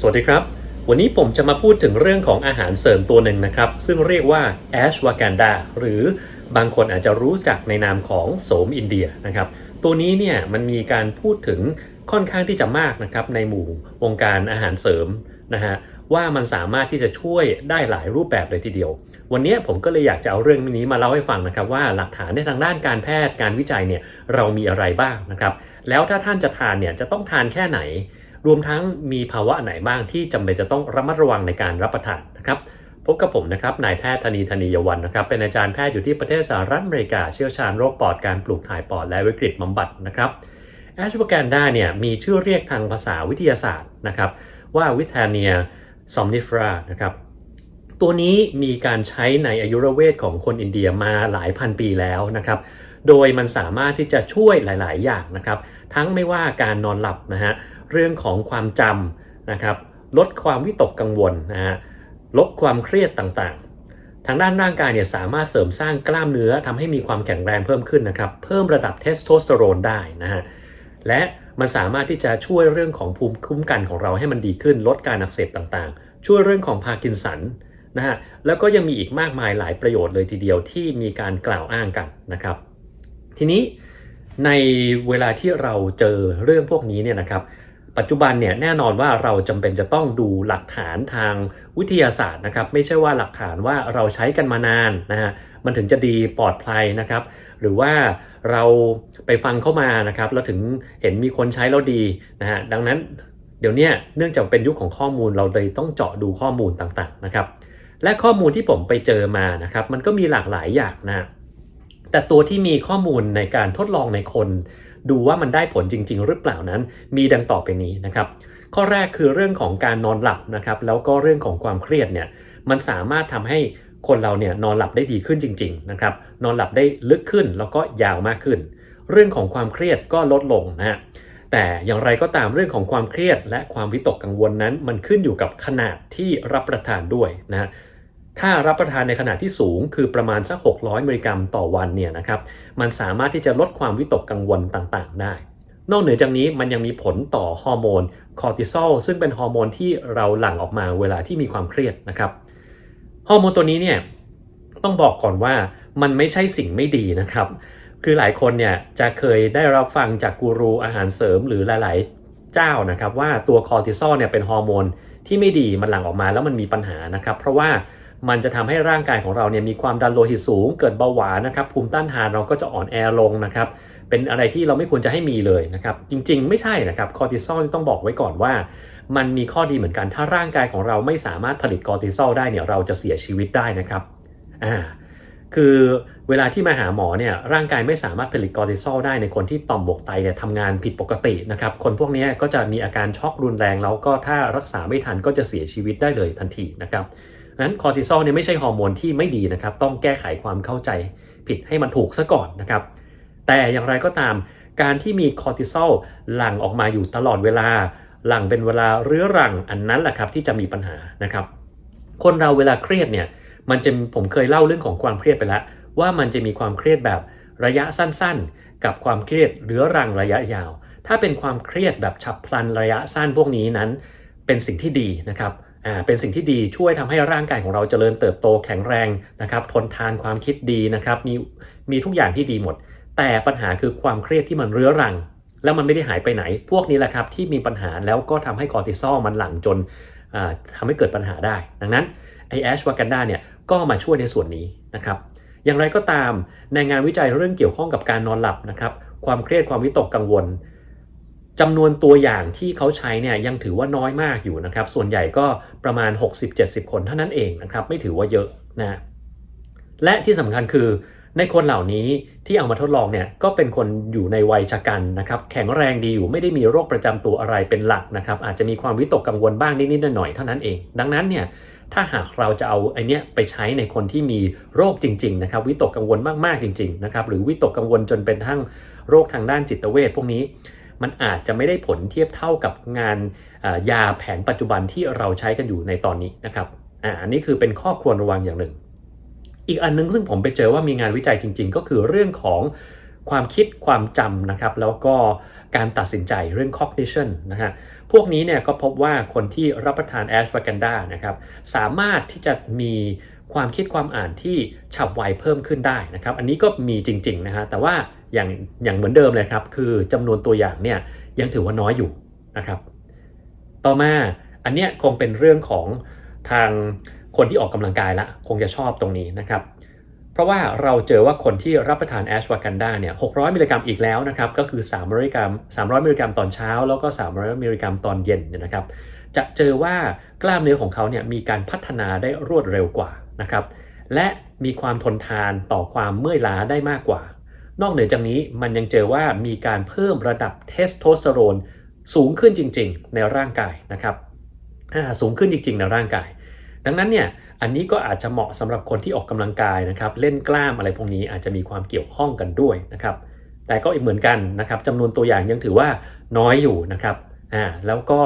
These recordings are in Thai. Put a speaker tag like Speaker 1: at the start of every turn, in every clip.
Speaker 1: สวัสดีครับ วันนี้ผมจะมาพูดถึงเรื่องของอาหารเสริมตัวหนึ่งนะครับ ซึ่งเรียกว่า ashwagandha หรือบางคนอาจจะรู้จักในนามของโสมอินเดียนะครับ ตัวนี้เนี่ยมันมีการพูดถึงค่อนข้างที่จะมากนะครับในหมู่วงการอาหารเสริมนะฮะว่ามันสามารถที่จะช่วยได้หลายรูปแบบเลยทีเดียว วันนี้ผมก็เลยอยากจะเอาเรื่องนี้มาเล่าให้ฟังนะครับว่าหลักฐานในทางด้านการแพทย์การวิจัยเนี่ยเรามีอะไรบ้างนะครับ แล้วถ้าท่านจะทานเนี่ยจะต้องทานแค่ไหน รวมทั้งมีภาวะไหนบ้างที่จำเป็นจะต้องระมัดระวังในการรับประทานนะครับพบกับผมนะครับนายแพทย์ธนีธนียวันนะครับ เป็นอาจารย์แพทย์อยู่ที่ประเทศสหรัฐอเมริกา เชี่ยวชาญโรคปอดการปลูกถ่ายปอดและวิกฤตบำบัดนะครับแอชวแกนดาเนี่ยมีชื่อเรียกทางภาษาวิทยาศาสตร์นะครับ ว่าวิทาเนียซอมนิฟรานะครับตัวนี้มีการใช้ในอายุรเวทของคนอินเดียมาหลายพันปีแล้วนะครับ โดยมันสามารถที่จะช่วยหลาย ๆ อย่างนะครับ ทั้งไม่ว่าการนอนหลับนะฮะ เรื่องของความจำนะครับลดความวิตกกังวลนะฮะลดความเครียดต่างๆ ทางด้านร่างกายเนี่ยสามารถเสริมสร้างกล้ามเนื้อทำให้มีความแข็งแรงเพิ่มขึ้นนะครับเพิ่มระดับเทสโทสเตอโรนได้นะฮะและมันสามารถที่จะช่วยเรื่องของภูมิคุ้มกันของเราให้มันดีขึ้น ลดการอักเสบต่างๆ ช่วยเรื่องของพาร์กินสันนะฮะแล้วก็ยังมีอีกมากมายหลายประโยชน์เลยทีเดียวที่มีการกล่าวอ้างกันนะครับ ทีนี้ในเวลาที่เราเจอเรื่องพวกนี้เนี่ยนะครับ ปัจจุบันเนี่ยแน่นอนว่าเราจำเป็นจะต้องดูหลักฐานทางวิทยาศาสตร์นะครับไม่ใช่ว่าหลักฐานว่าเราใช้กันมานานนะฮะมันถึงจะดีปลอดภัยนะครับ หรือว่าเราไปฟังเข้ามานะครับแล้วถึงเห็นมีคนใช้แล้วดีนะฮะดังนั้นเดี๋ยวนี้เนื่องจากเป็นยุคของข้อมูลเราเลยต้องเจาะดูข้อมูลต่างๆนะครับและข้อมูลที่ผมไปเจอมานะครับมันก็มีหลากหลายอย่างนะแต่ตัวที่มีข้อมูลในการทดลองในคน ดูว่ามันได้ผลจริง ๆ หรือเปล่านั้น มีดังต่อไปนี้นะครับข้อแรกคือเรื่องของการนอนหลับนะครับแล้วก็เรื่องของความเครียดเนี่ยมันสามารถทำให้คนเราเนี่ยนอนหลับได้ดีขึ้นจริงๆนะครับนอนหลับได้ลึกขึ้นแล้วก็ยาวมากขึ้น เรื่องของความเครียดก็ลดลงนะฮะแต่อย่างไรก็ตามเรื่องของความเครียดและความวิตกกังวลนั้น มันขึ้นอยู่กับขนาดที่รับประทานด้วยนะฮะ ถ้ารับประทานในขนาดที่สูงคือประมาณสัก 600 มิลลิกรัมต่อวันเนี่ยนะครับ มันสามารถที่จะลดความวิตกกังวลต่างๆ ได้ นอกเหนือจากนี้มันยังมีผลต่อฮอร์โมนคอร์ติซอลซึ่งเป็นฮอร์โมนที่เราหลั่งออกมาเวลาที่มีความเครียดนะครับ ฮอร์โมนตัวนี้เนี่ยต้องบอกก่อนว่ามันไม่ใช่สิ่งไม่ดีนะครับ คือหลายคนเนี่ยจะเคยได้รับฟังจากกูรูอาหารเสริมหรือหลายๆเจ้านะครับว่าตัวคอร์ติซอลเนี่ยเป็นฮอร์โมนที่ไม่ดีมันหลั่งออกมาแล้วมันมีปัญหานะครับ เพราะว่า มันจะทำให้ร่างกายของเราเนี่ยมีความดันโลหิตสูง เกิดเบาหวานนะครับภูมิต้านทานเราก็จะอ่อนแอลงนะครับเป็นอะไรที่เราไม่ควรจะให้มีเลยนะครับ จริงๆ ไม่ใช่นะครับคอร์ติซอลต้องบอกไว้ก่อนว่า มันมีข้อดีเหมือนกันถ้าร่างกายของเราไม่สามารถผลิตคอร์ติซอลได้เนี่ยเราจะเสียชีวิตได้นะครับอ่าคือเวลาที่มาหาหมอเนี่ยร่างกายไม่สามารถผลิตคอร์ติซอลได้ในคนที่ต่อมบวกไตเนี่ยทำงานผิดปกตินะครับ คนพวกนี้ก็จะมีอาการช็อกรุนแรงแล้วก็ถ้ารักษาไม่ทันก็จะเสียชีวิตได้เลยทันทีนะครับ นั้นคอร์ติซอลเนี่ยไม่ใช่ฮอร์โมนที่ไม่ดีนะครับ ต้องแก้ไขความเข้าใจผิดให้มันถูกซะก่อนนะครับ แต่อย่างไรก็ตาม การที่มีคอร์ติซอลหลั่งออกมาอยู่ตลอดเวลา หลั่งเป็นเวลาเรื้อรังอันนั้นแหละครับที่จะมีปัญหานะครับ คนเราเวลาเครียดเนี่ย มันจะผมเคยเล่าเรื่องของความเครียดไปแล้ว ว่ามันจะมีความเครียดแบบระยะสั้นๆ กับความเครียดเรื้อรังระยะยาว ถ้าเป็นความเครียดแบบฉับพลันระยะสั้นพวกนี้นั้น เป็นสิ่งที่ดีนะครับ อ่าเป็นสิ่งที่ดีช่วยทำให้ร่างกายของเราเจริญเติบโตแข็งแรงนะครับทนทานความคิดดีนะครับมีมีทุกอย่างที่ดีหมด แต่ปัญหาคือความเครียดที่มันเรื้อรัง แล้วมันไม่ได้หายไปไหน พวกนี้แหละครับที่มีปัญหาแล้วก็ทำให้คอร์ติซอลมันหลั่งจนอ่าทำให้เกิดปัญหาได้ ดังนั้นไอแอชวากันดาเนี่ยก็มาช่วยในส่วนนี้นะครับอย่างไรก็ตามในงานวิจัยเรื่องเกี่ยวข้องกับการนอนหลับนะครับความเครียดความวิตกกังวล จำนวนตัวอย่างที่เขาใช้เนี่ยยังถือว่าน้อยมากอยู่นะครับ ส่วนใหญ่ก็ประมาณ 60-70 คนเท่านั้นเองนะครับ ไม่ถือว่าเยอะนะและที่สำคัญคือในคนเหล่านี้ที่เอามาทดลองเนี่ยก็เป็นคนอยู่ในวัยชะกันนะครับ แข็งแรงดีอยู่ไม่ได้มีโรคประจำตัวอะไรเป็นหลักนะครับ อาจจะมีความวิตกกังวลบ้างนิดๆหน่อยๆเท่านั้นเอง ดังนั้นเนี่ยถ้าหากเราจะเอาไอเนี้ยไปใช้ในคนที่มีโรคจริง ๆ นะครับ วิตกกังวลมากๆจริง ๆ นะครับ หรือวิตกกังวลจนเป็นทั้งโรคทางด้านจิตเวชพวกนี้ มันอาจจะไม่ได้ผลเทียบเท่ากับงานยาแผนปัจจุบันที่เราใช้กันอยู่ในตอนนี้นะครับอันนี้คือเป็นข้อควรระวังอย่างหนึ่ง อีกอันนึงซึ่งผมไปเจอว่ามีงานวิจัยจริง ๆ ก็คือเรื่องของความคิดความจำนะครับ แล้วก็การตัดสินใจเรื่อง cognition นะฮะพวกนี้เนี่ยก็พบว่าคนที่รับประทานแอชวากันดานะครับสามารถที่จะมีความคิดความอ่านที่ฉับไวเพิ่มขึ้นได้นะครับ อันนี้ก็มีจริงๆนะฮะแต่ว่า อย่างอย่างเหมือนเดิมเลยครับ คือจำนวนตัวอย่างเนี่ยยังถือว่าน้อยอยู่นะครับ ต่อมาอันเนี้ยคงเป็นเรื่องของทางคนที่ออกกำลังกายละคงจะชอบตรงนี้นะครับ เพราะว่าเราเจอว่าคนที่รับประทานแอชวากันดาเนี่ย600 มิลลิกรัมอีกแล้วนะครับ ก็คือ 3 มิลลิกรัม 300 มิลลิกรัมตอนเช้า แล้วก็ 300 มิลลิกรัมตอนเย็นเนี่ยนะครับ จะเจอว่ากล้ามเนื้อของเขาเนี่ยมีการพัฒนาได้รวดเร็วกว่านะครับ และมีความทนทานต่อความเมื่อยล้าได้มากกว่า นอกเหนือจากนี้มันยังเจอว่ามีการเพิ่มระดับเทสโทสเตอโรนสูงขึ้นจริง ๆ ในร่างกายนะครับสูงขึ้นจริง ๆ ในร่างกาย ดังนั้นเนี่ยอันนี้ก็อาจจะเหมาะสำหรับคนที่ออกกำลังกายนะครับ เล่นกล้ามอะไรพวกนี้อาจจะมีความเกี่ยวข้องกันด้วยนะครับ แต่ก็เหมือนกันนะครับจำนวนตัวอย่างยังถือว่าน้อยอยู่นะครับอ่าแล้วก็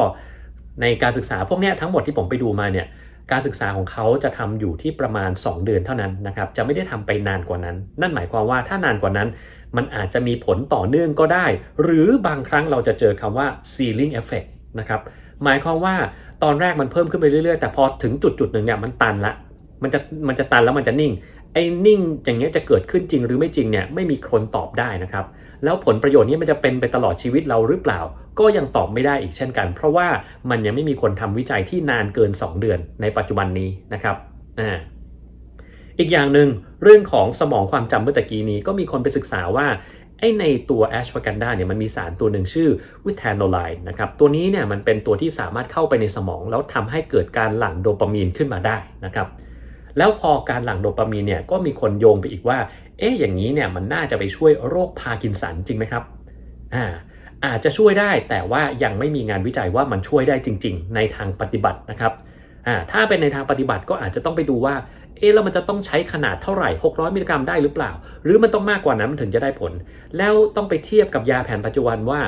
Speaker 1: ในการศึกษาพวกนี้ทั้งหมดที่ผมไปดูมาเนี่ย การศึกษาของเขาจะทำอยู่ที่ประมาณ 2 เดือนเท่านั้นนะครับ จะไม่ได้ทำไปนานกว่านั้น นั่นหมายความว่าถ้านานกว่านั้น มันอาจจะมีผลต่อเนื่องก็ได้ หรือบางครั้งเราจะเจอคำว่า ceiling effect นะครับหมายความว่าตอนแรกมันเพิ่มขึ้นไปเรื่อยๆ แต่พอถึงจุดจุดหนึ่งเนี่ยมันตันละมันจะมันจะตันแล้วมันจะนิ่ง ไอ้นิ่งอย่างเงี้ยจะเกิดขึ้นจริงหรือไม่จริงเนี่ยไม่มีคนตอบได้นะครับ แล้วผลประโยชน์นี้มันจะเป็นไปตลอดชีวิตเราหรือเปล่า ก็ยังตอบไม่ได้อีกเช่นกัน เพราะว่ามันยังไม่มีคนทำวิจัยที่นานเกิน 2 เดือนในปัจจุบันนี้นะครับอ่าอีกอย่างหนึ่งเรื่องของสมองความจำเมื่อตะกี้นี้ก็มีคนไปศึกษาว่าไอในตัวแอชฟากันดาเนี่ยมันมีสารตัวหนึ่งชื่อวิทานไลน์นะครับตัวนี้เนี่ยมันเป็นตัวที่สามารถเข้าไปในสมอง แล้วทำให้เกิดการหลั่งโดปามีนขึ้นมาได้นะครับ แล้วพอการหลั่งโดปามีนเนี่ยก็มีคนโยงไปอีกว่า เอ๊ะอย่างนี้เนี่ยมันน่าจะไปช่วยโรคพาร์กินสันจริงไหมครับอ่าอาจจะช่วยได้แต่ว่ายังไม่มีงานวิจัยว่ามันช่วยได้จริง ๆ ในทางปฏิบัตินะครับอ่าถ้าเป็นในทางปฏิบัติก็อาจจะต้องไปดูว่าเอ๊ะแล้วมันจะต้องใช้ขนาดเท่าไหร่ 600 มิลลิกรัมได้หรือเปล่า หรือมันต้องมากกว่านั้นมันถึงจะได้ผล แล้วต้องไปเทียบกับยาแผนปัจจุบันว่า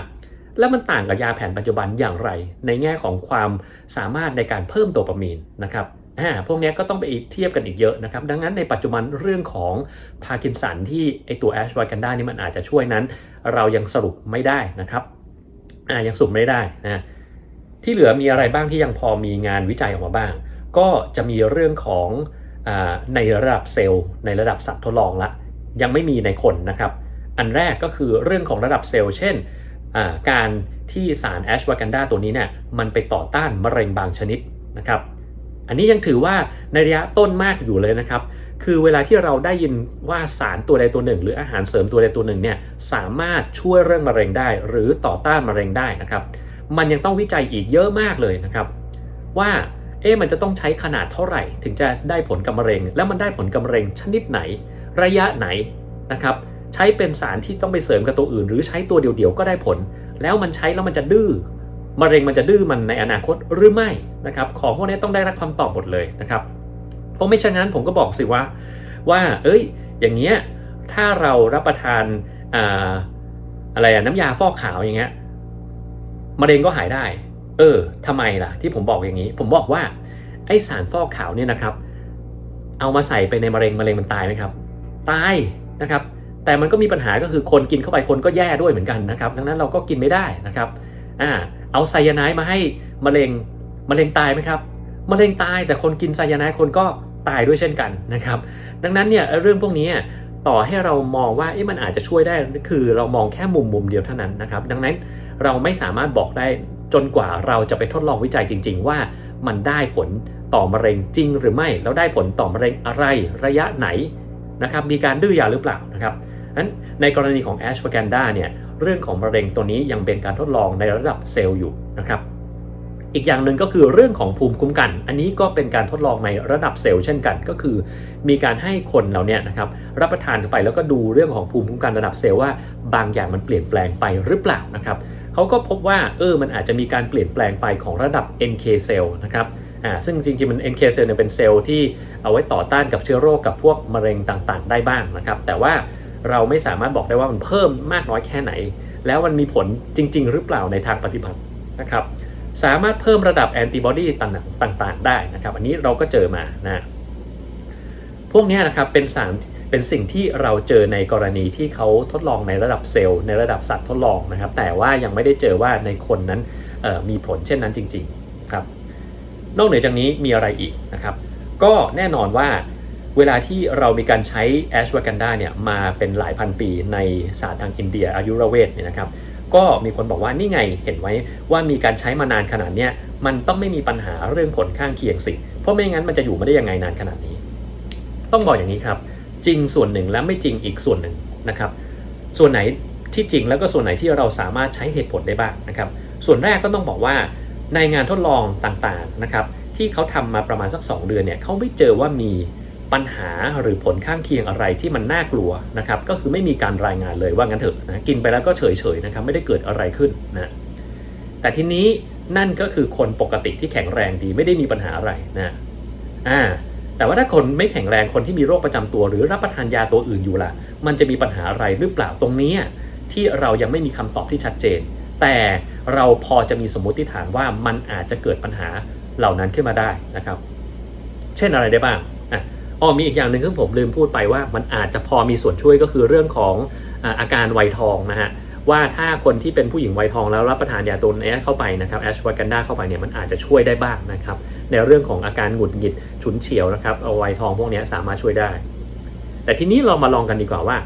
Speaker 1: แล้วมันต่างกับยาแผนปัจจุบันอย่างไร ในแง่ของความสามารถในการเพิ่มโดปามีนนะครับ อ่าพวกนี้ก็ต้องไปเทียบกันอีกเยอะนะครับ ดังนั้นในปัจจุบันเรื่องของพาร์กินสันที่ไอตัวแอชวากันดานี่มันอาจจะช่วยนั้น เรายังสรุปไม่ได้นะครับอ่ายังสรุปไม่ได้นะที่เหลือมีอะไรบ้างที่ยังพอมีงานวิจัยออกมาบ้าง ก็จะมีเรื่องของในระดับเซลล์ ในระดับสัตว์ทดลองละ ยังไม่มีในคนนะครับ อันแรกก็คือเรื่องของระดับเซลล์ เช่นการที่สารแอชวากันดาตัวนี้เนี่ยมันไปต่อต้านมะเร็งบางชนิดนะครับ อันนี้ยังถือว่าในระยะต้นมากอยู่เลยนะครับ คือเวลาที่เราได้ยินว่าสารตัวใดตัวหนึ่ง หรืออาหารเสริมตัวใดตัวหนึ่งเนี่ยสามารถช่วยเรื่องมะเร็งได้ หรือต่อต้านมะเร็งได้นะครับ มันยังต้องวิจัยอีกเยอะมากเลยนะครับ ว่าเอ๊ะมันจะต้องใช้ขนาดเท่าไหร่ ถึงจะได้ผลกับมะเร็ง แล้วมันได้ผลกับมะเร็งชนิดไหน ระยะไหนนะครับใช้เป็นสารที่ต้องไปเสริมกับตัวอื่น หรือใช้ตัวเดียวๆก็ได้ผล แล้วมันใช้แล้วมันจะดื้อ มะเร็งมันจะดื้อมันในอนาคตหรือไม่นะครับ ของพวกนี้ต้องได้รับคำตอบหมดเลยนะครับเพราะไม่เช่นนั้นผมก็บอกสิว่าว่า เอ้ย อย่างเงี้ยถ้าเรารับประทานอ่าอะไรอะน้ำยาฟอกขาวอย่างเงี้ยมะเร็งก็หายได้ เออทำไมล่ะ ที่ผมบอกอย่างนี้ ผมบอกว่าไอสารฟอกขาวเนี่ยนะครับ เอามาใส่ไปในมะเร็งมะเร็งมันตายไหมครับ ตายนะครับ แต่มันก็มีปัญหาก็คือคนกินเข้าไปคนก็แย่ด้วยเหมือนกันนะครับ ดังนั้นเราก็กินไม่ได้นะครับ อ่าเอาไซยาไนด์มาให้มะเร็งมะเร็งตายไหมครับมะเร็งตายแต่คนกินไซยาไนด์คนก็ตายด้วยเช่นกันนะครับ ดังนั้นเนี่ยเรื่องพวกนี้ต่อให้เรามองว่ามันอาจจะช่วยได้คือเรามองแค่มุมมุมเดียวเท่านั้นนะครับ ดังนั้นเราไม่สามารถบอกได้จนกว่าเราจะไปทดลองวิจัยจริง ๆ ว่ามันได้ผลต่อมะเร็งจริงหรือไม่ แล้วได้ผลต่อมะเร็งอะไรระยะไหนนะครับ มีการดื้อยาหรือเปล่านะครับนั้นในกรณีของแอชฟาแกนดาเนี่ย เรื่องของมะเร็งตัวนี้ยังเป็นการทดลองในระดับเซลล์อยู่นะครับ อีกอย่างหนึ่งก็คือเรื่องของภูมิคุ้มกัน อันนี้ก็เป็นการทดลองในระดับเซลล์เช่นกัน ก็คือ มีการให้คนเราเนี่ยนะครับรับประทานเข้าไปแล้วก็ดูเรื่องของภูมิคุ้มกันระดับเซลล์ว่า บางอย่างมันเปลี่ยนแปลงไปหรือเปล่านะครับเขาก็พบว่าเออมันอาจจะมีการเปลี่ยนแปลงไปของระดับ NK เซลล์นะครับอ่าซึ่งจริงๆมัน NK เซลล์เนี่ยเป็นเซลล์ที่เอาไว้ต่อต้านกับเชื้อโรคกับพวกมะเร็งต่างๆ ได้บ้างนะครับ แต่ว่า เราไม่สามารถบอกได้ว่ามันเพิ่มมากน้อยแค่ไหน แล้วมันมีผลจริง ๆ หรือเปล่าในทางปฏิบัตินะครับ สามารถเพิ่มระดับแอนติบอดีต่างๆ ได้นะครับ อันนี้เราก็เจอมานะพวกนี้นะครับเป็นสารเป็นสิ่งที่เราเจอในกรณีที่เขาทดลองในระดับเซลล์ในระดับสัตว์ทดลองนะครับ แต่ว่ายังไม่ได้เจอว่าในคนนั้นมีผลเช่นนั้นจริง ๆ ครับ นอกเหนือจากนี้มีอะไรอีกนะครับ ก็แน่นอนว่า เวลาที่เรามีการใช้แอชวากันดาเนี่ยมาเป็นหลายพันปีในศาสตร์ทางอินเดียอายุรเวทเนี่ยนะครับก็มีคนบอกว่านี่ไงเห็นไว้ว่ามีการใช้มานานขนาดเนี้ยมันต้องไม่มีปัญหาเรื่องผลข้างเคียงสิ เพราะไม่งั้นมันจะอยู่มาได้ยังไงนานขนาดนี้ ต้องบอกอย่างนี้ครับ จริงส่วนหนึ่งและไม่จริงอีกส่วนหนึ่งนะครับ ส่วนไหนที่จริงแล้วก็ส่วนไหนที่เราสามารถใช้เหตุผลได้บ้างนะครับ ส่วนแรกก็ต้องบอกว่าในงานทดลองต่างๆนะครับที่เขาทำมาประมาณสัก 2 เดือนเนี่ยเขาไม่เจอว่ามี ปัญหาหรือผลข้างเคียงอะไรที่มันน่ากลัวนะครับก็คือไม่มีการรายงานเลยว่างั้นเถอะนะกินไปแล้วก็เฉยๆนะครับไม่ได้เกิดอะไรขึ้นนะแต่ทีนี้นั่นก็คือคนปกติที่แข็งแรงดีไม่ได้มีปัญหาอะไรนะอ่าแต่ว่าถ้าคนไม่แข็งแรงคนที่มีโรคประจำตัว หรือรับประทานยาตัวอื่นอยู่ล่ะ มันจะมีปัญหาอะไรหรือเปล่าตรงนี้ที่เรายังไม่มีคำตอบที่ชัดเจน แต่เราพอจะมีสมมติฐานว่ามันอาจจะเกิดปัญหาเหล่านั้นขึ้นมาได้นะครับ เช่นอะไรได้บ้าง อ๋อมีอีกอย่างหนึ่งที่ผมลืมพูดไปว่ามันอาจจะพอมีส่วนช่วยก็คือเรื่องของอาการไวทองนะฮะว่าถ้าคนที่เป็นผู้หญิงไวทองแล้วรับประทานยาตัวนี้เข้าไปนะครับแอชวากันดาเข้าไปเนี่ยมันอาจจะช่วยได้บ้างนะครับในเรื่องของอาการหงุดหงิดฉุนเฉียวนะครับเอาไวทองพวกนี้สามารถช่วยได้ แต่ทีนี้เรามาลองกันดีกว่าว่า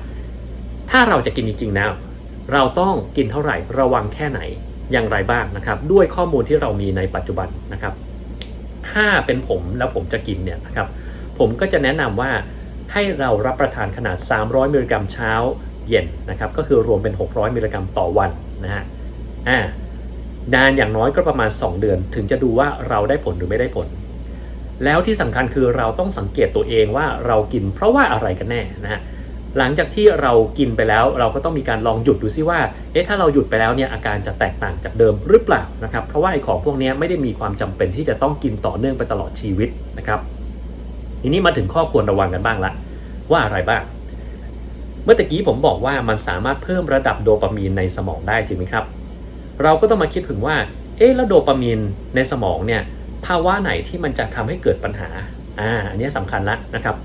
Speaker 1: ถ้าเราจะกินจริงๆแล้วเราต้องกินเท่าไหร่ระวังแค่ไหนอย่างไรบ้างนะครับด้วยข้อมูลที่เรามีในปัจจุบันนะครับ ถ้าเป็นผมแล้วผมจะกินเนี่ยนะครับ ผมก็จะแนะนำว่าให้เรารับประทานขนาด 300 มิลลิกรัมเช้าเย็นนะครับ ก็คือรวมเป็น 600 มิลลิกรัมต่อวันนะฮะอ่านานอย่างน้อยก็ประมาณ 2 เดือน ถึงจะดูว่าเราได้ผลหรือไม่ได้ผล แล้วที่สำคัญคือเราต้องสังเกตตัวเองว่าเรากินเพราะว่าอะไรกันแน่นะฮะหลังจากที่เรากินไปแล้วเราก็ต้องมีการลองหยุดดูซิว่า เอ๊ะ ถ้าเราหยุดไปแล้วเนี่ยอาการจะแตกต่างจากเดิมหรือเปล่านะครับ เพราะว่าไอ้ของพวกนี้ไม่ได้มีความจำเป็นที่จะต้องกินต่อเนื่องไปตลอดชีวิตนะครับ ทีนี้มาถึงข้อควรระวังกันบ้างละ ว่าอะไรบ้าง เมื่อตะกี้ผมบอกว่ามันสามารถเพิ่มระดับโดปามีนในสมองได้จริงไหมครับ เราก็ต้องมาคิดถึงว่า เอ๊ะแล้วโดปามีนในสมองเนี่ยภาวะไหนที่มันจะทำให้เกิดปัญหาอ่าอันนี้สำคัญละนะครับ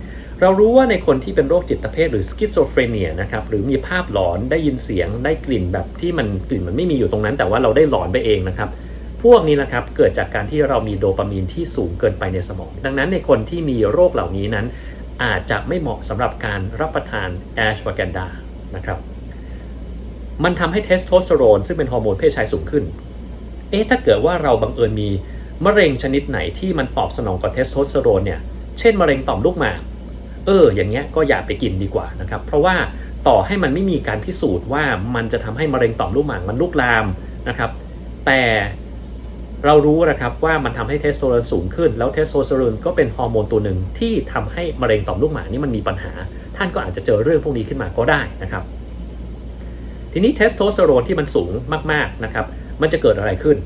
Speaker 1: เรารู้ว่าในคนที่เป็นโรคจิตเภทหรือสกิสโซเฟรเนียนะครับหรือมีภาพหลอนได้ยินเสียงได้กลิ่นแบบที่มันกลิ่นมันไม่มีอยู่ตรงนั้น แต่ว่าเราได้หลอนไปเองนะครับ พวกนี้นะครับเกิดจากการที่เรามีโดปามีนที่สูงเกินไปในสมอง ดังนั้นในคนที่มีโรคเหล่านี้นั้น อาจจะไม่เหมาะสำหรับการรับประทานแอชวากันดานะครับมันทำให้เทสโทสเตอโรนซึ่งเป็นฮอร์โมนเพศชายสูงขึ้น เอ๊ะถ้าเกิดว่าเราบังเอิญมีมะเร็งชนิดไหนที่มันตอบสนองกับเทสโทสเตอโรนเนี่ย เช่นมะเร็งต่อมลูกหมาก เออ อย่างเงี้ยก็อย่าไปกินดีกว่านะครับ เพราะว่าต่อให้มันไม่มีการพิสูจน์ว่ามันจะทำให้มะเร็งต่อมลูกหมากมันลุกลามนะครับ แต่ เรารู้นะครับว่ามันทำให้เทสโทสเตอโรนสูงขึ้น แล้วเทสโทสเตอโรนก็เป็นฮอร์โมนตัวหนึ่งที่ทำให้มะเร็งต่อมลูกหมากนี่มันมีปัญหา ท่านก็อาจจะเจอเรื่องพวกนี้ขึ้นมาก็ได้นะครับ ทีนี้เทสโทสเตอโรนที่มันสูงมากๆนะครับ มันจะเกิดอะไรขึ้น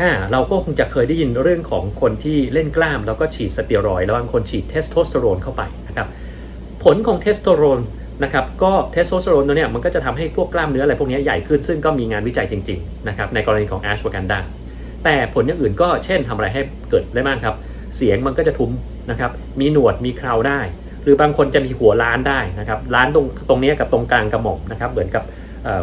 Speaker 1: อ่าเราก็คงจะเคยได้ยินเรื่องของคนที่เล่นกล้าม แล้วก็ฉีดสเตียรอยแล้วบางคนฉีดเทสโทสเตอโรนเข้าไปนะครับ ผลของเทสโทสเตอโรนนะครับก็เทสโทสเตอโรนตัวเนี้ยมันก็จะทำให้พวกกล้ามเนื้ออะไรพวกนี้ใหญ่ขึ้น ซึ่งก็มีงานวิจัยจริงๆนะครับในกรณีของแอชวากันดา แต่ผลอย่างอื่นก็เช่นทำอะไรให้เกิดได้บ้างครับ เสียงมันก็จะทุ้มนะครับ มีหนวดมีเคราได้ หรือบางคนจะมีหัวล้านได้นะครับล้านตรงตรงนี้กับตรงกลางกระหม่อมนะครับ เหมือนกับ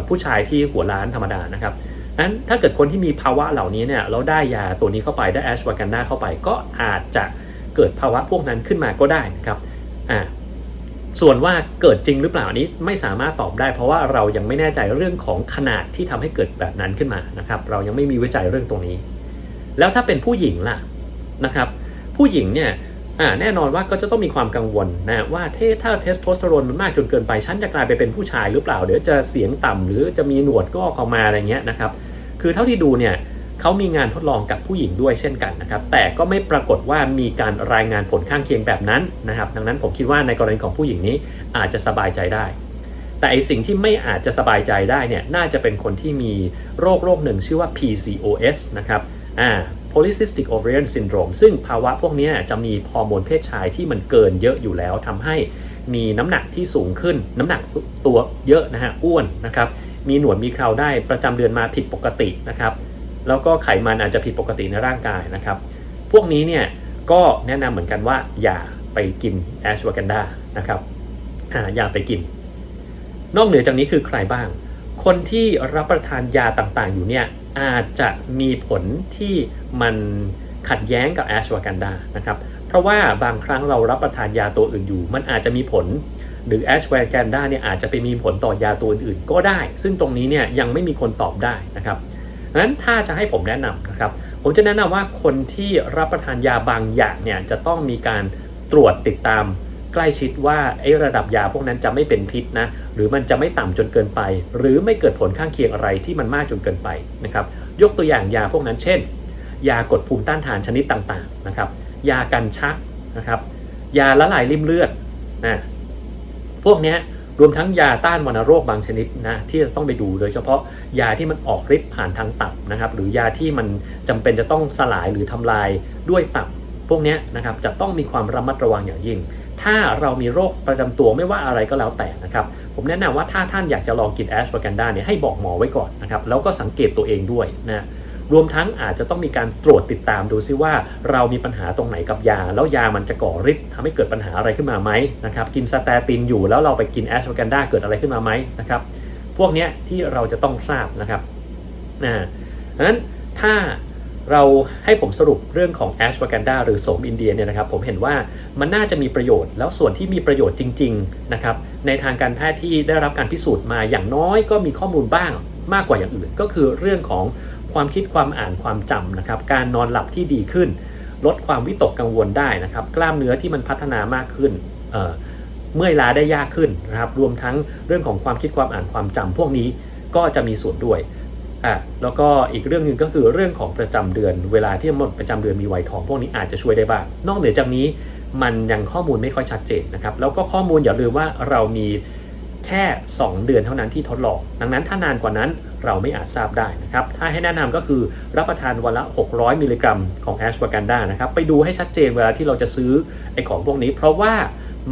Speaker 1: ผู้ชายที่หัวล้านธรรมดานะครับนั้นถ้าเกิดคนที่มีภาวะเหล่านี้เนี่ยแล้วได้ยาตัวนี้เข้าไปได้แอชวากันดาเข้าไป ก็อาจจะเกิดภาวะพวกนั้นขึ้นมาก็ได้นะครับอ่าส่วนว่าเกิดจริงหรือเปล่านี้ไม่สามารถตอบได้ เพราะว่าเรายังไม่แน่ใจเรื่องของขนาดที่ทำให้เกิดแบบนั้นขึ้นมานะครับ เรายังไม่มีวิจัยเรื่องตรงนี้ แล้วถ้าเป็นผู้หญิงล่ะนะครับ ผู้หญิงเนี่ยแน่นอนว่าก็จะต้องมีความกังวลนะว่าเทถ้าเทสโทสเตอโรนมันมากจนเกินไปฉันจะกลายไปเป็นผู้ชายหรือเปล่า เดี๋ยวจะเสียงต่ำหรือจะมีหนวดก็ออกมาอะไรเงี้ยนะครับคือเท่าที่ดูเนี่ยเขามีงานทดลองกับผู้หญิงด้วยเช่นกันนะครับแต่ก็ไม่ปรากฏว่ามีการรายงานผลข้างเคียงแบบนั้นนะครับ ดังนั้นผมคิดว่าในกรณีของผู้หญิงนี้อาจจะสบายใจได้ แต่ไอสิ่งที่ไม่อาจจะสบายใจได้เนี่ยน่าจะเป็นคนที่มีโรคโรคหนึ่งชื่อว่า PCOS นะครับ อ่า polycystic ovarian syndrome ซึ่งภาวะพวกนี้จะมีฮอร์โมนเพศชายที่มันเกินเยอะอยู่แล้วทำให้มีน้ำหนักที่สูงขึ้น น้ำหนักตัวเยอะนะฮะอ้วนนะครับ มีหนวดมีเคราได้ประจำเดือนมาผิดปกตินะครับ แล้วก็ไขมันอาจจะผิดปกติในร่างกายนะครับ พวกนี้เนี่ยก็แนะนำเหมือนกันว่าอย่าไปกินแอชวากันดานะครับอ่าอย่าไปกิน นอกเหนือจากนี้คือใครบ้าง คนที่รับประทานยาต่างๆ อยู่เนี่ยอาจจะมีผลที่มันขัดแย้งกับแอชวากันดานะครับ เพราะว่าบางครั้งเรารับประทานยาตัวอื่นอยู่ มันอาจจะมีผล หรือแอชวากันดาเนี่ยอาจจะไปมีผลต่อยาตัวอื่นๆก็ได้ ซึ่งตรงนี้เนี่ยยังไม่มีคนตอบได้นะครับดังนั้นถ้าจะให้ผมแนะนำนะครับ ผมจะแนะนำว่าคนที่รับประทานยาบางอย่างเนี่ยจะต้องมีการตรวจติดตาม ใกล้ชิดว่าไอ้ระดับยาพวกนั้นจะไม่เป็นพิษนะหรือมันจะไม่ต่ำจนเกินไป หรือไม่เกิดผลข้างเคียงอะไรที่มันมากจนเกินไปนะครับยกตัวอย่างยาพวกนั้นเช่น ยากดภูมิต้านทานชนิดต่างๆนะครับยากันชักนะครับยาละลายริ่มเลือดนะพวกนี้รวมทั้งยาต้านวัณโรคบางชนิดนะที่จะต้องไปดูโดยเฉพาะยาที่มันออกฤทธิ์ผ่านทางตับนะครับหรือยาที่มันจำเป็นจะต้องสลายหรือทำลายด้วยตับ พวกนี้นะครับจะต้องมีความระมัดระวังอย่างยิ่ง ถ้าเรามีโรคประจำตัวไม่ว่าอะไรก็แล้วแต่นะครับ ผมแนะนำว่าถ้าท่านอยากจะลองกินแอชวากันดาเนี่ยให้บอกหมอไว้ก่อนนะครับ แล้วก็สังเกตตัวเองด้วยนะรวมทั้งอาจจะต้องมีการตรวจติดตามดูซิว่า เรามีปัญหาตรงไหนกับยา แล้วยามันจะก่อฤทธิ์ทำให้เกิดปัญหาอะไรขึ้นมาไหมนะครับกินสเตตินอยู่แล้วเราไปกินแอชวากันดาเกิดอะไรขึ้นมาไหมนะครับพวกนี้ที่เราจะต้องทราบนะครับนะดังนั้นถ้า เราให้ผมสรุปเรื่องของแอชวากันดาหรือโสมอินเดียเนี่ยนะครับผมเห็นว่ามันน่าจะมีประโยชน์ แล้วส่วนที่มีประโยชน์จริงๆนะครับในทางการแพทย์ที่ได้รับการพิสูจน์มาอย่างน้อยก็มีข้อมูลบ้างมากกว่าอย่างอื่น ก็คือเรื่องของความคิดความอ่านความจำนะครับการนอนหลับที่ดีขึ้น ลดความวิตกกังวลได้นะครับกล้ามเนื้อที่มันพัฒนามากขึ้นเเมื่อยล้าได้ยากขึ้นนะครับรวมทั้งเรื่องของความคิดความอ่านความจำพวกนี้ก็จะมีส่วนด้วย อะแล้วก็อีกเรื่องหนึ่งก็คือเรื่องของประจำเดือน เวลาที่หมดประจำเดือนมีวัยทองพวกนี้อาจจะช่วยได้บ้าง นอกเหนือจากนี้มันยังข้อมูลไม่ค่อยชัดเจนนะครับ แล้วก็ข้อมูลอย่าลืมว่าเรามีแค่ 2 เดือนเท่านั้นที่ทดลอง ดังนั้นถ้านานกว่านั้นเราไม่อาจทราบได้นะครับ ถ้าให้แนะนำก็คือรับประทานวันละ 600 มิลลิกรัมของแอชวากันดานะครับ ไปดูให้ชัดเจนเวลาที่เราจะซื้อไอของพวกนี้ เพราะว่า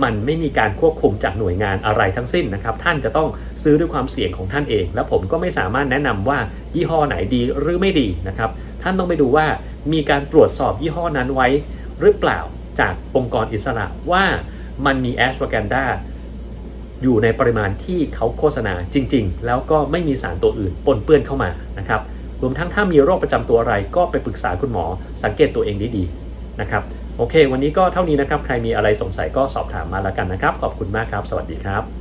Speaker 1: มันไม่มีการควบคุมจากหน่วยงานอะไรทั้งสิ้นนะครับ ท่านจะต้องซื้อด้วยความเสี่ยงของท่านเอง และผมก็ไม่สามารถแนะนำว่ายี่ห้อไหนดีหรือไม่ดีนะครับ ท่านต้องไปดูว่ามีการตรวจสอบยี่ห้อนั้นไว้หรือเปล่าจากองค์กรอิสระว่ามันมีแอชวากันดาอยู่ในปริมาณที่เขาโฆษณาจริง ๆ แล้วก็ไม่มีสารตัวอื่นปนเปื้อนเข้ามานะครับรวมทั้งถ้ามีโรคประจำตัวอะไรก็ไปปรึกษาคุณหมอสังเกตตัวเองดีๆนะครับ โอเค วันนี้ก็เท่านี้นะครับ ใครมีอะไรสงสัยก็สอบถามมาแล้วกันนะครับ ขอบคุณมากครับ สวัสดีครับ